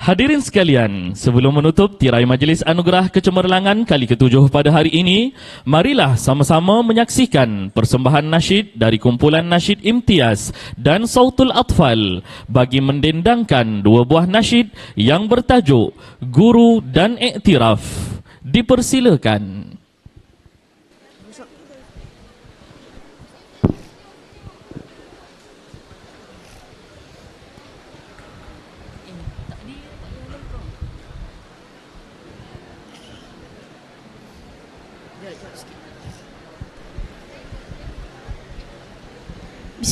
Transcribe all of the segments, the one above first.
Hadirin sekalian, sebelum menutup tirai majlis anugerah kecemerlangan kali ketujuh pada hari ini, marilah sama-sama menyaksikan persembahan nasyid dari kumpulan nasyid imtiaz dan sautul atfal bagi mendendangkan dua buah nasyid yang bertajuk Guru dan Iktiraf. Dipersilakan.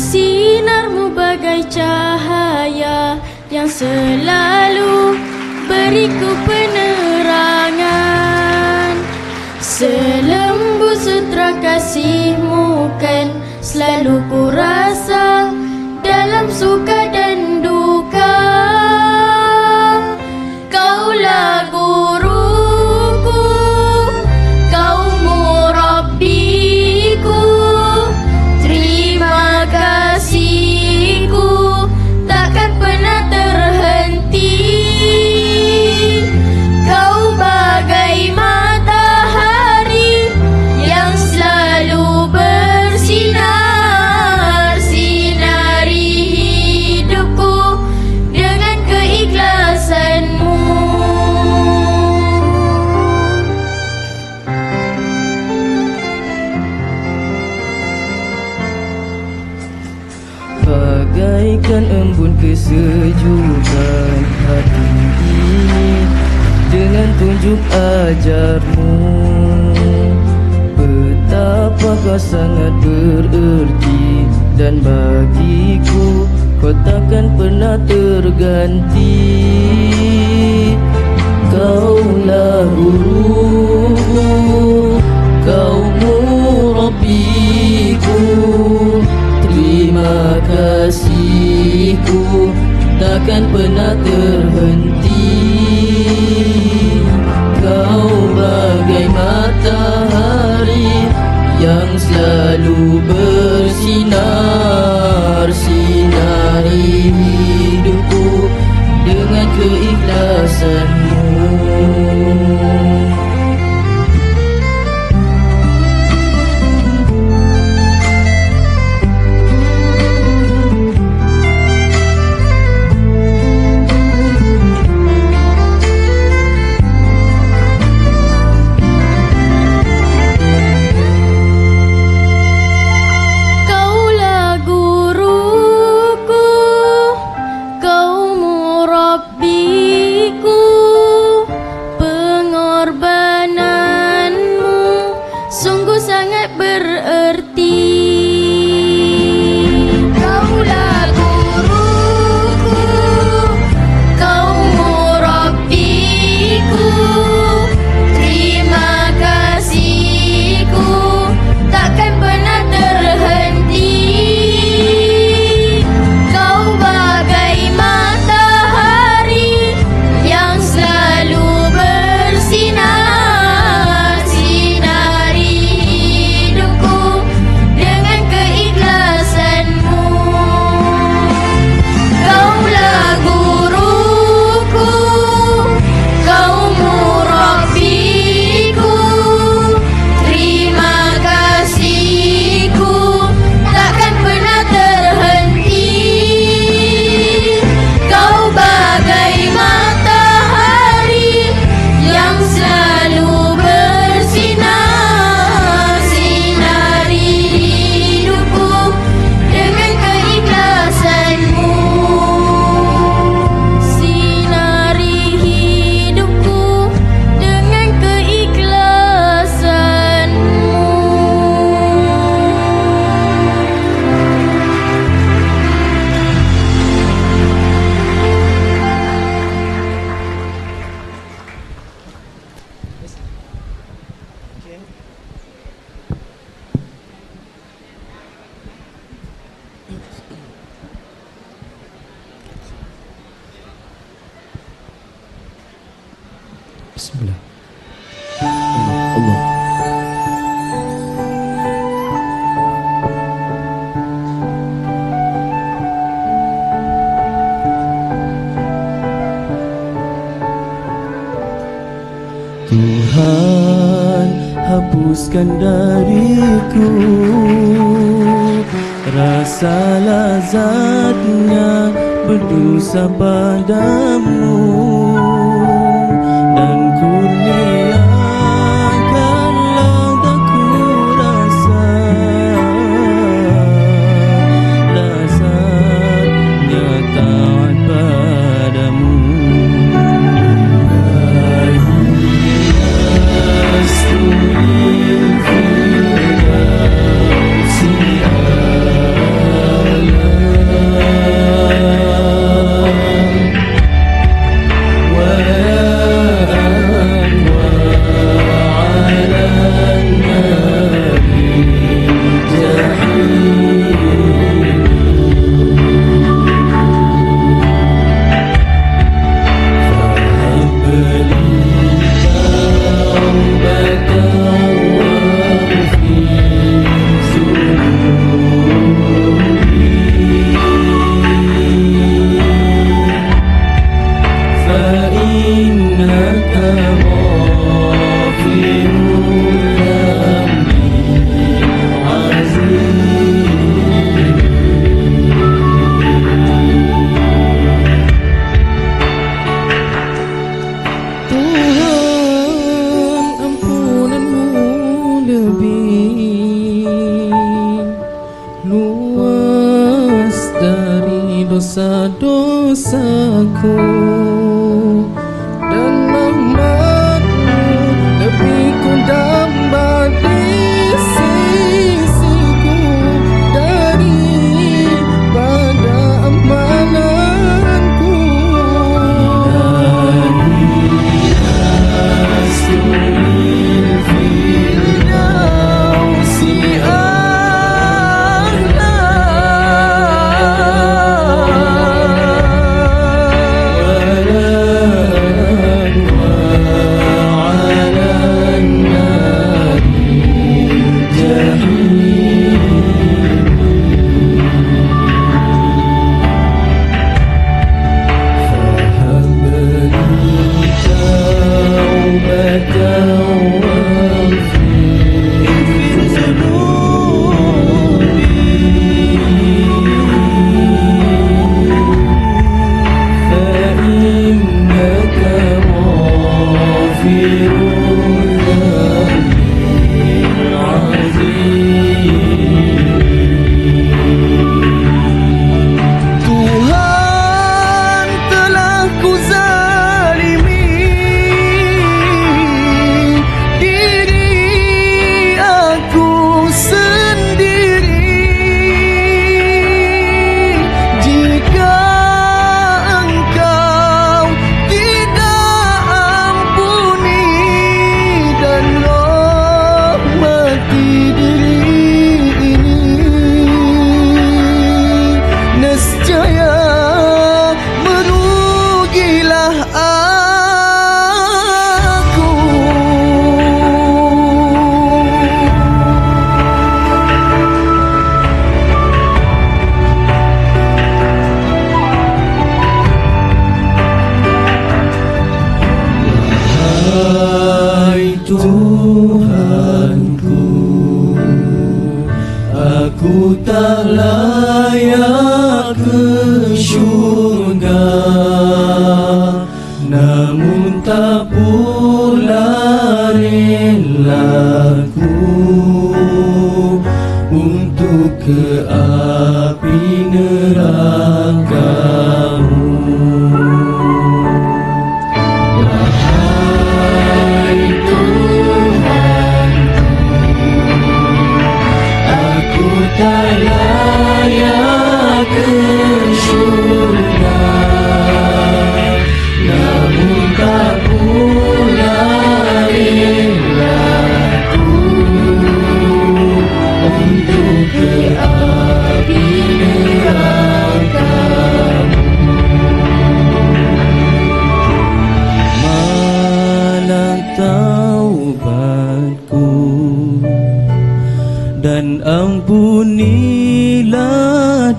Bersinarmu bagai cahaya yang selalu beriku penerangan. Selembu sutra kasihmu kan selalu ku rasa dalam suka kesejukan hati ini Dengan tunjuk ajarmu. Betapa kau sangat bererti Dan bagiku kau takkan pernah terganti. Kaulah guruku Kau murabbiku Terima kasihku. Takkan pernah terhenti Bismillah. Tuhan hapuskan dariku Rasa lazatnya berdosa padamu Ku tak layak ke syurga Ampunilah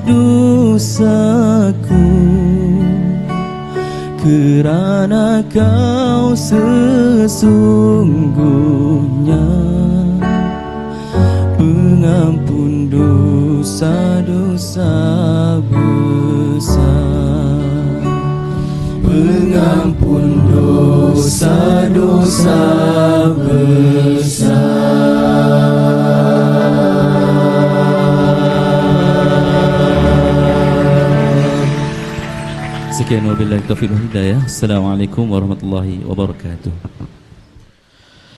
dosaku. Kerana kau sesungguhnya Pengampun dosa-dosa besar. Pengampun dosa-dosa besar. Sekian wabillahi taufiq wal hidayah. Assalamualaikum warahmatullahi wabarakatuh.